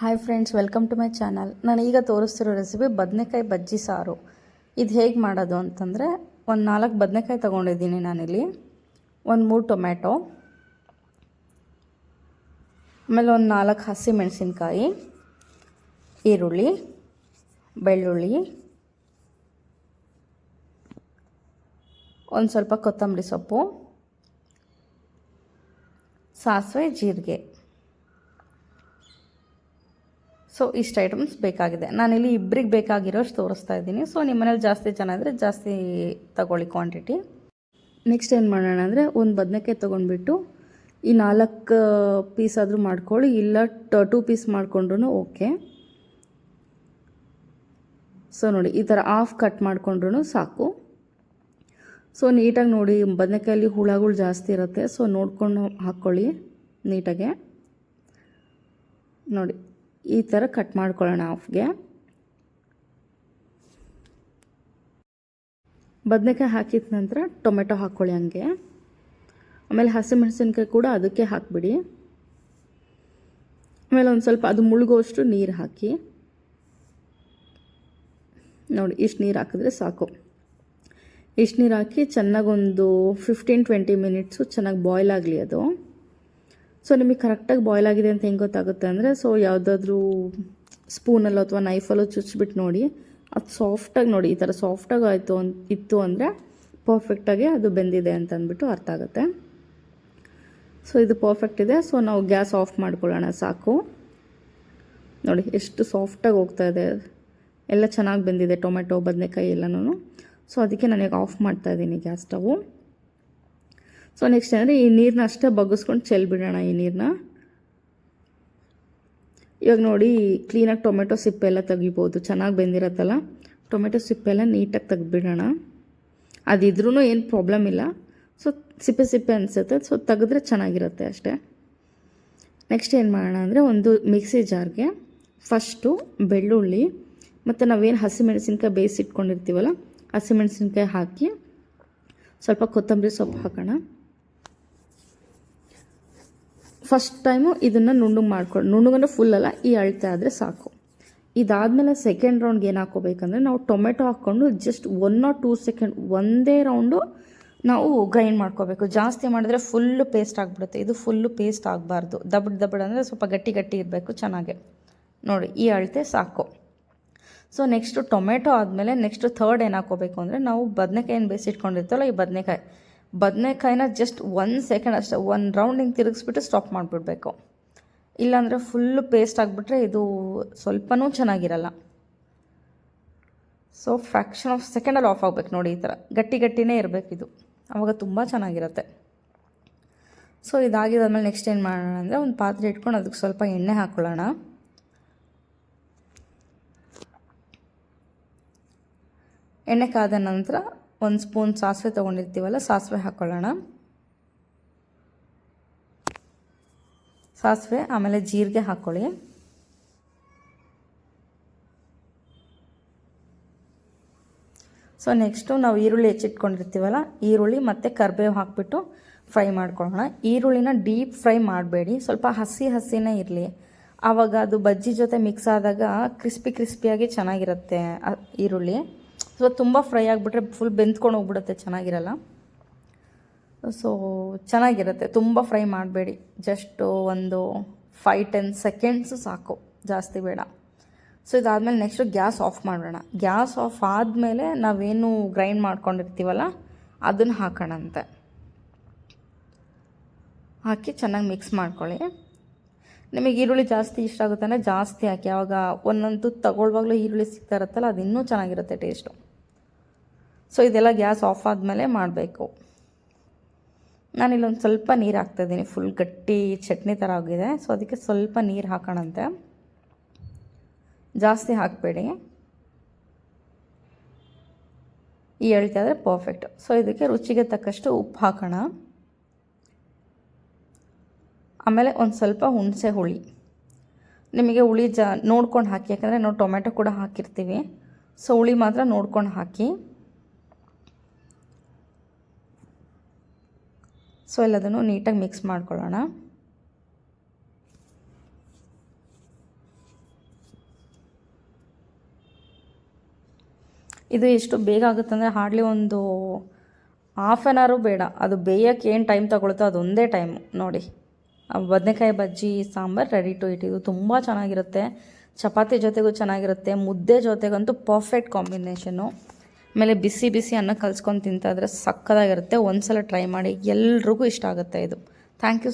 Hi friends welcome to my channel ನಾನು ಈಗ ತೋರಿಸ್ತಿರೋ recipe ಬದನೆಕಾಯಿ ಬಜ್ಜಿ ಸಾರು. ಇದು ಹೇಗೆ ಮಾಡೋದು ಅಂತಂದರೆ, ಒಂದು ನಾಲ್ಕು ಬದನೆಕಾಯಿ ತೊಗೊಂಡಿದ್ದೀನಿ ನಾನಿಲ್ಲಿ. ಒಂದು ಮೂರು ಟೊಮ್ಯಾಟೊ. ಆಮೇಲೆ ಒಂದು ನಾಲ್ಕು ಹಸಿ ಮೆಣಸಿನ್ಕಾಯಿ, ಈರುಳ್ಳಿ, ಬೆಳ್ಳುಳ್ಳಿ. ಒಂದು ಸ್ವಲ್ಪ ಕೊತ್ತಂಬರಿ ಸೊಪ್ಪು. ಸಾಸಿವೆ, ಜೀರಿಗೆ. ಸೊ ಇಷ್ಟು ಐಟಮ್ಸ್ ಬೇಕಾಗಿದೆ. ನಾನಿಲ್ಲಿ ಇಬ್ಬರಿಗೆ ಬೇಕಾಗಿರೋಷ್ಟು ತೋರಿಸ್ತಾ ಇದ್ದೀನಿ. ಸೊ ನಿಮ್ಮ ಮನೇಲಿ ಜಾಸ್ತಿ ಜನ ಜಾಸ್ತಿ ತಗೊಳ್ಳಿ ಕ್ವಾಂಟಿಟಿ ನೆಕ್ಸ್ಟ್ ಏನು ಮಾಡೋಣ ಅಂದರೆ ಒಂದು ಬದನೆಕಾಯಿ ತೊಗೊಂಡ್ಬಿಟ್ಟು ಈ ನಾಲ್ಕು ಪೀಸ್ ಆದರೂ ಮಾಡ್ಕೊಳ್ಳಿ. ಇಲ್ಲ, ಟೂ ಪೀಸ್ ಮಾಡ್ಕೊಂಡ್ರೂ ಓಕೆ ಸೊ ನೋಡಿ, ಈ ಥರ ಆಫ್ ಕಟ್ ಮಾಡ್ಕೊಂಡ್ರೂ ಸಾಕು. ಸೊ ನೀಟಾಗಿ ನೋಡಿ, ಬದನೆಕಾಯಲ್ಲಿ ಹುಳಗಳು ಜಾಸ್ತಿ ಇರುತ್ತೆ. ಸೊ ನೋಡ್ಕೊಂಡು ಹಾಕ್ಕೊಳ್ಳಿ ನೀಟಾಗೆ. ನೋಡಿ ಈ ಥರ ಕಟ್ ಮಾಡ್ಕೊಳ್ಳೋಣ ಆಫ್ಗೆ ಬದನೆಕಾಯಿ ಹಾಕಿದ ನಂತರ ಟೊಮೆಟೊ ಹಾಕ್ಕೊಳ್ಳಿ ಹಂಗೆ. ಆಮೇಲೆ ಹಸಿಮೆಣಸಿನ್ಕಾಯಿ ಕೂಡ ಅದಕ್ಕೆ ಹಾಕಿಬಿಡಿ. ಆಮೇಲೆ ಒಂದು ಸ್ವಲ್ಪ ಅದು ಮುಳುಗೋಷ್ಟು ನೀರು ಹಾಕಿ. ನೋಡಿ, ಇಷ್ಟು ನೀರು ಹಾಕಿದ್ರೆ ಸಾಕು. ಇಷ್ಟು ನೀರು ಹಾಕಿ ಚೆನ್ನಾಗೊಂದು ಫಿಫ್ಟೀನ್ ಟ್ವೆಂಟಿ ಮಿನಿಟ್ಸು ಚೆನ್ನಾಗಿ ಬಾಯ್ಲ್ ಆಗಲಿ ಅದು. ಸೊ ನಿಮಗೆ ಕರೆಕ್ಟಾಗಿ ಬಾಯ್ಲ್ ಆಗಿದೆ ಅಂತ ಹೆಂಗೆ ಗೊತ್ತಾಗುತ್ತೆ ಅಂದರೆ ಸೊ ಯಾವುದಾದ್ರೂ ಸ್ಪೂನಲ್ಲೋ ಅಥವಾ ನೈಫಲ್ಲೋ ಚುಚ್ಚಿಬಿಟ್ಟು ನೋಡಿ, ಅದು ಸಾಫ್ಟಾಗಿ ನೋಡಿ, ಈ ಥರ ಸಾಫ್ಟಾಗಿ ಆಯಿತು ಅಂತ ಇತ್ತು ಅಂದರೆ ಪರ್ಫೆಕ್ಟಾಗಿ ಅದು ಬೆಂದಿದೆ ಅಂತ ಅಂದ್ಬಿಟ್ಟು ಅರ್ಥ ಆಗುತ್ತೆ. ಸೊ ಇದು ಪರ್ಫೆಕ್ಟ್ ಇದೆ. ಸೊ ನಾವು ಗ್ಯಾಸ್ ಆಫ್ ಮಾಡ್ಕೊಳ್ಳೋಣ, ಸಾಕು. ನೋಡಿ, ಎಷ್ಟು ಸಾಫ್ಟಾಗಿ ಹೋಗ್ತಾ ಇದೆ. ಎಲ್ಲ ಚೆನ್ನಾಗಿ ಬೆಂದಿದೆ ಟೊಮೆಟೊ ಬದನೆಕಾಯಿ ಎಲ್ಲನೂ ಸೊ ಅದಕ್ಕೆ ನನಗೆ ಆಫ್ ಮಾಡ್ತಾ ಇದ್ದೀನಿ ಗ್ಯಾಸ್ ಸ್ಟವು. ಸೊ ನೆಕ್ಸ್ಟ್ ಅಂದರೆ ಈ ನೀರನ್ನ ಅಷ್ಟೇ ಬಗ್ಗಿಸ್ಕೊಂಡು ಚೆಲ್ಬಿಡೋಣ ಈ ನೀರನ್ನ ಇವಾಗ ನೋಡಿ ಕ್ಲೀನಾಗಿ ಟೊಮೆಟೊ ಸಿಪ್ಪೆಲ್ಲ ತೆಗಿಬೋದು. ಚೆನ್ನಾಗಿ ಬೆಂದಿರತ್ತಲ್ಲ? ಟೊಮೆಟೊ ಸಿಪ್ಪೆಲ್ಲ ನೀಟಾಗಿ ತೆಗ್ದುಬಿಡೋಣ. ಅದಿದ್ರೂ ಏನು ಪ್ರಾಬ್ಲಮ್ ಇಲ್ಲ. ಸೊ ಸಿಪ್ಪೆ ಸಿಪ್ಪೆ ಅನಿಸುತ್ತೆ. ಸೊ ತೆಗೆದ್ರೆ ಚೆನ್ನಾಗಿರುತ್ತೆ ಅಷ್ಟೇ. ನೆಕ್ಸ್ಟ್ ಏನು ಮಾಡೋಣ ಅಂದರೆ ಒಂದು ಮಿಕ್ಸಿ ಜಾರ್ಗೆ ಫಸ್ಟು ಬೆಳ್ಳುಳ್ಳಿ, ಮತ್ತು ನಾವೇನು ಹಸಿಮೆಣಸಿನ್ಕಾಯಿ ಬೇಯಿಸಿಟ್ಕೊಂಡಿರ್ತೀವಲ್ಲ, ಹಸಿಮೆಣಸಿನ್ಕಾಯಿ ಹಾಕಿ ಸ್ವಲ್ಪ ಕೊತ್ತಂಬರಿ ಸೊಪ್ಪು ಹಾಕೋಣ. ಫಸ್ಟ್ ಟೈಮು ಇದನ್ನು ನುಣ್ಣಗೆ ಮಾಡ್ಕೊಂಡು ನುಣ್ಣಗಂದ್ರೆ ಫುಲ್ ಅಲ್ಲ, ಈ ಅಳತೆ ಆದರೆ ಸಾಕು. ಇದಾದಮೇಲೆ ಸೆಕೆಂಡ್ ರೌಂಡ್ಗೆ ಏನು ಹಾಕೋಬೇಕಂದ್ರೆ ನಾವು ಟೊಮೆಟೊ ಹಾಕ್ಕೊಂಡು just one or two second ಒಂದೇ ರೌಂಡು ನಾವು ಗ್ರೈಂಡ್ ಮಾಡ್ಕೋಬೇಕು. ಜಾಸ್ತಿ ಮಾಡಿದ್ರೆ ಫುಲ್ಲು ಪೇಸ್ಟ್ ಆಗಿಬಿಡುತ್ತೆ. ಇದು ಫುಲ್ಲು ಪೇಸ್ಟ್ ಆಗಬಾರ್ದು. ದಬಡ್ ದಬಡ್ ಅಂದರೆ ಸ್ವಲ್ಪ ಗಟ್ಟಿ ಗಟ್ಟಿ ಇರಬೇಕು ಚೆನ್ನಾಗೆ. ನೋಡಿ, ಈ ಅಳತೆ ಸಾಕು. ಸೊ ನೆಕ್ಸ್ಟು ಟೊಮೆಟೊ ಆದಮೇಲೆ ನೆಕ್ಸ್ಟು ಥರ್ಡ್ ಏನು ಹಾಕೋಬೇಕು ಅಂದರೆ ನಾವು ಬದನೆಕಾಯಿನ ಬೇಯಿಸಿಟ್ಕೊಂಡಿರ್ತಲ್ಲ ಈ ಬದನೆಕಾಯಿ. ಬದನೆಕಾಯಿನ ಜಸ್ಟ್ ಒಂದು ಸೆಕೆಂಡ್ ಅಷ್ಟೇ ಒಂದು ರೌಂಡ್ ಹಿಂಗೆ ತಿರುಗಿಸ್ಬಿಟ್ಟು ಸ್ಟಾಪ್ ಮಾಡಿಬಿಡ್ಬೇಕು. ಇಲ್ಲಾಂದರೆ ಫುಲ್ಲು ಪೇಸ್ಟ್ ಆಗಿಬಿಟ್ರೆ ಇದು ಸ್ವಲ್ಪನೂ ಚೆನ್ನಾಗಿರಲ್ಲ. ಸೊ ಫ್ರ್ಯಾಕ್ಷನ್ ಆಫ್ ಸೆಕೆಂಡಲ್ಲಿ ಆಫ್ ಆಗಬೇಕು ನೋಡಿ ಈ ಥರ. ಗಟ್ಟಿ ಗಟ್ಟಿನೇ ಇರಬೇಕು ಇದು. ಆವಾಗ ತುಂಬ ಚೆನ್ನಾಗಿರುತ್ತೆ. ಸೊ ಇದಾಗಿದ್ದಾದ್ಮೇಲೆ ನೆಕ್ಸ್ಟ್ ಏನು ಮಾಡೋಣ ಅಂದರೆ ಒಂದು ಪಾತ್ರೆ ಇಟ್ಕೊಂಡು ಅದಕ್ಕೆ ಸ್ವಲ್ಪ ಎಣ್ಣೆ ಹಾಕ್ಕೊಳ್ಳೋಣ ಎಣ್ಣೆ ಕಾದ ನಂತರ ಒಂದು ಸ್ಪೂನ್ ಸಾಸಿವೆ ತೊಗೊಂಡಿರ್ತೀವಲ್ಲ, ಸಾಸಿವೆ ಹಾಕ್ಕೊಳ್ಳೋಣ ಸಾಸಿವೆ ಆಮೇಲೆ ಜೀರಿಗೆ ಹಾಕ್ಕೊಳ್ಳಿ ಸೊ ನೆಕ್ಸ್ಟು ನಾವು ಈರುಳ್ಳಿ ಹೆಚ್ಚಿಟ್ಕೊಂಡಿರ್ತೀವಲ್ಲ, ಈರುಳ್ಳಿ ಮತ್ತು ಕರಿಬೇವು ಹಾಕ್ಬಿಟ್ಟು ಫ್ರೈ ಮಾಡ್ಕೊಳ್ಳೋಣ. ಈರುಳ್ಳಿನ ಡೀಪ್ ಫ್ರೈ ಮಾಡಬೇಡಿ, ಸ್ವಲ್ಪ ಹಸಿ ಹಸಿನೇ ಇರಲಿ. ಆವಾಗ ಅದು ಬಜ್ಜಿ ಜೊತೆ ಮಿಕ್ಸ್ ಆದಾಗ ಕ್ರಿಸ್ಪಿ ಕ್ರಿಸ್ಪಿಯಾಗಿ ಚೆನ್ನಾಗಿರುತ್ತೆ ಈರುಳ್ಳಿ. ಸೊ ತುಂಬ ಫ್ರೈ ಆಗಿಬಿಟ್ರೆ ಫುಲ್ ಬೆಂದ್ಕೊಂಡು ಹೋಗ್ಬಿಡುತ್ತೆ, ಚೆನ್ನಾಗಿರಲ್ಲ? ಸೊ ಚೆನ್ನಾಗಿರುತ್ತೆ, ತುಂಬ ಫ್ರೈ ಮಾಡಬೇಡಿ. ಜಸ್ಟು ಒಂದು ಫೈ ಟೆನ್ ಸೆಕೆಂಡ್ಸು ಸಾಕು, ಜಾಸ್ತಿ ಬೇಡ. ಸೊ ಇದಾದಮೇಲೆ ನೆಕ್ಸ್ಟು ಗ್ಯಾಸ್ ಆಫ್ ಮಾಡೋಣ. ಗ್ಯಾಸ್ ಆಫ್ ಆದಮೇಲೆ ನಾವೇನು ಗ್ರೈಂಡ್ ಮಾಡ್ಕೊಂಡಿರ್ತೀವಲ್ಲ, ಅದನ್ನು ಹಾಕೋಣಂತೆ. ಹಾಕಿ ಚೆನ್ನಾಗಿ ಮಿಕ್ಸ್ ಮಾಡ್ಕೊಳ್ಳಿ. ನಿಮಗೆ ಈರುಳ್ಳಿ ಜಾಸ್ತಿ ಇಷ್ಟ ಆಗುತ್ತೆ ಅಂದರೆ ಜಾಸ್ತಿ ಹಾಕಿ ಆವಾಗ ಒಂದೊಂದು ತಗೊಳ್ವಾಗಲೂ ಈರುಳ್ಳಿ ಸಿಗ್ತಾ ಇರುತ್ತಲ್ಲ ಅದು ಇನ್ನೂ ಚೆನ್ನಾಗಿರುತ್ತೆ ಟೇಸ್ಟು ಸೊ ಇದೆಲ್ಲ ಗ್ಯಾಸ್ ಆಫ್ ಆದಮೇಲೆ ಮಾಡಬೇಕು. ನಾನಿಲ್ಲೊಂದು ಸ್ವಲ್ಪ ನೀರು ಹಾಕ್ತಾಯಿದ್ದೀನಿ ಫುಲ್ ಗಟ್ಟಿ ಚಟ್ನಿ ಥರ ಆಗಿದೆ. ಸೊ ಅದಕ್ಕೆ ಸ್ವಲ್ಪ ನೀರು ಹಾಕೋಣಂತೆ. ಜಾಸ್ತಿ ಹಾಕಬೇಡಿ. ಈ ಹೇಳ್ತಾ ಇದ್ರೆ ಪರ್ಫೆಕ್ಟ್ ಸೊ ಇದಕ್ಕೆ ರುಚಿಗೆ ತಕ್ಕಷ್ಟು ಉಪ್ಪು ಹಾಕೋಣ. ಆಮೇಲೆ ಒಂದು ಸ್ವಲ್ಪ ಹುಣಸೆ ಹುಳಿ. ನಿಮಗೆ ಹುಳಿ ಜಾ ನೋಡ್ಕೊಂಡು ಹಾಕಿ, ಯಾಕಂದರೆ ನಾವು ಟೊಮೆಟೊ ಕೂಡ ಹಾಕಿರ್ತೀವಿ. ಸೊ ಹುಳಿ ಮಾತ್ರ ನೋಡ್ಕೊಂಡು ಹಾಕಿ. ಸೊ ಎಲ್ಲದನ್ನು ನೀಟಾಗಿ ಮಿಕ್ಸ್ ಮಾಡ್ಕೊಳ್ಳೋಣ. ಇದು ಎಷ್ಟು ಬೇಗ ಆಗುತ್ತೆ ಆಗುತ್ತಂದರೆ ಹಾರ್ಡ್ಲಿ ಒಂದು ಹಾಫ್ ಆನ್ ಅವರು ಬೇಡ. ಅದು ಬೇಯೋಕ್ಕೆ ಏನು ಟೈಮ್ ತಗೊಳುತ್ತೋ ಅದೊಂದೇ ಟೈಮ್. ನೋಡಿ ಬದನೆಕಾಯಿ bajji, sambar ready to eat ಇದು ತುಂಬ ಚೆನ್ನಾಗಿರುತ್ತೆ. ಚಪಾತಿ ಜೊತೆಗೂ ಚೆನ್ನಾಗಿರುತ್ತೆ. ಮುದ್ದೆ ಜೊತೆಗಂತೂ ಪರ್ಫೆಕ್ಟ್ ಕಾಂಬಿನೇಷನು ಆಮೇಲೆ ಬಿಸಿ ಬಿಸಿ ಅನ್ನ ಕಲ್ಸ್ಕೊಂಡು ತಿಂತಾಯಿದ್ರೆ ಸಕ್ಕದಾಗಿರುತ್ತೆ. ಒಂದು ಸಲ ಟ್ರೈ ಮಾಡಿ ಎಲ್ರಿಗೂ ಇಷ್ಟ ಆಗುತ್ತೆ ಇದು. Thank you